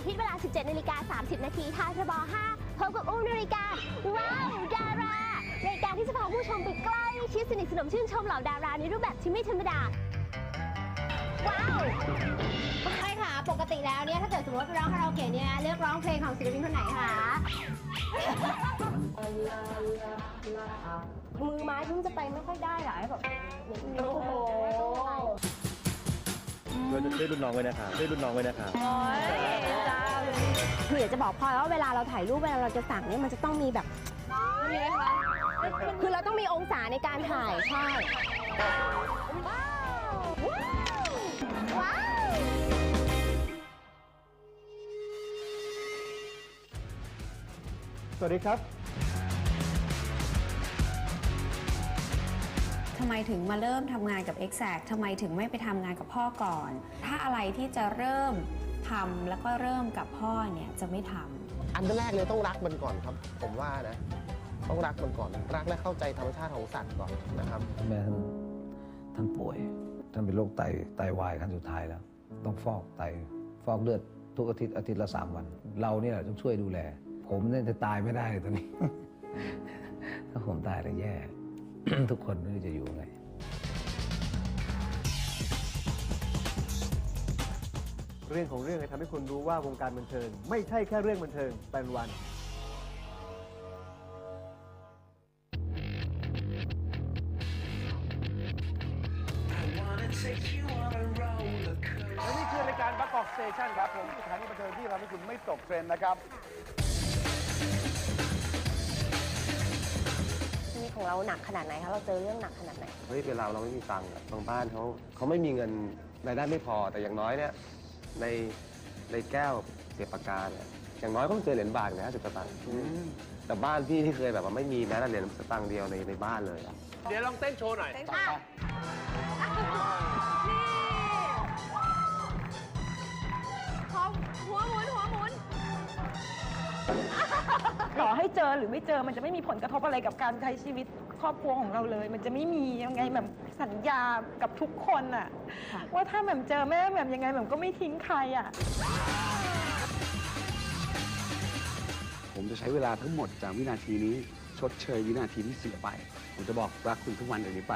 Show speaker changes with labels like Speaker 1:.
Speaker 1: ร์อาทิตย์เวลา 17นาฬิกา30 นาทีทางทบ5พบกับอุ้มนาฬิกาว้าวดารารายการที่จะพาผู้ชมไปใกล้ชิดสนิทสนมชื่นชมเหล่าดาราในรูปแบบที่ไม่ธรรมดา ว้าวไม่ค่ะ ปกติแล้วเนี่ยถ้าเกิดสมมติร้องคาราโอเกะเนี่ยเลือกร้องเพลงของศิลปินคนไหนคะมือไม้เพิ่งจะไปไม่ค่อยได้หรอไอ้แบบโอ้โห
Speaker 2: ช่วยช่วยรุ่นน้องไว้นะครับช่วยรุ่นน้องไว้นะครับ
Speaker 1: คืออยากจะบอกพลอยว่าเวลาเราถ่ายรูปเวลาเราจะสั่งเนี่ยมันจะต้องมีแบบนี่คือเราต้องมีองศาในการถ่ายใช่ว้าวว้าว
Speaker 2: สวัสดีครับ
Speaker 3: ทำไมถึงมาเริ่มทำงานกับ Exact ทำไมถึงไม่ไปทำงานกับพ่อก่อน ถ้าอะไรที่จะเริ่มทำแล้วก็เริ่มกับพ่อเนี่ยจะไม่ทำ
Speaker 4: อันแรกเลยต้องรักมันก่อนครับ ผมว่านะ ต้องรักมันก่อน รักและเข้าใจธรรมชาติของสัตว์ก่อนนะครับ
Speaker 5: แม่ท่านท่านป่วย ท่านเป็นโรคไตไตวายขั้นสุดท้ายแล้ว ต้องฟอกไตฟอกเลือดทุกอาทิตย์อาทิตย์ละสามวัน เราเนี่ยต้องช่วยดูแล ผมเนี่ยจะตายไม่ได้เลยตอนนี้ ถ้าผมตายแล้วแย่ ทุกคนไม่รู้จะอยู่ยังไง
Speaker 2: เรื่องของเรื่องจะทำให้คุณรู้ว่าวงการบันเทิง ไม่ใช่แค่เรื่องบันเทิงเป็นวัน
Speaker 6: และนี่คือรายการบักกอกสเตชันครับ ผมสถานีบันเทิงที่ทำให้คุณไม่ตกเทรนด์นะครับ
Speaker 1: ชีวิตของเราหนักขนาดไหนคะเราเจอเรื่องหนักขนาดไหน
Speaker 4: เฮ้ยเวลาเราไม่มีตังค์อะบางบ้านเขาเขาไม่มีเงินรายได้ไม่พอแต่อย่างน้อยเนี่ยในในแก้วเสียบปากกาเนี่ยอย่างน้อยก็ต้องเจอเหรียญบาทนะห้าสิบสตางค์แต่บ้านพี่ที่เคยแบบว่าไม่มีแม้แต่เหรียญสตางค์เดียวในในบ้านเลยอะ
Speaker 6: เดี๋ยวลองเต้นโชว์หน่อย
Speaker 7: ต่อ ให้เจอหรือไม่เจอมันจะไม่มีผลกระทบอะไรกับการใช้ชีวิตครอบครัวของเราเลย มันจะไม่มียังไงแบบสัญญากับทุกคนอะว่าถ้าแบบเจอแม่แบบยังไงแบบก็ไม่ทิ้งใครอะ
Speaker 8: ผมจะใช้เวลาทั้งหมดจากวินาทีนี้ ชดเชยวินาทีที่เสียไป ผมจะบอกรักคุณทุกวันจากนี้ไป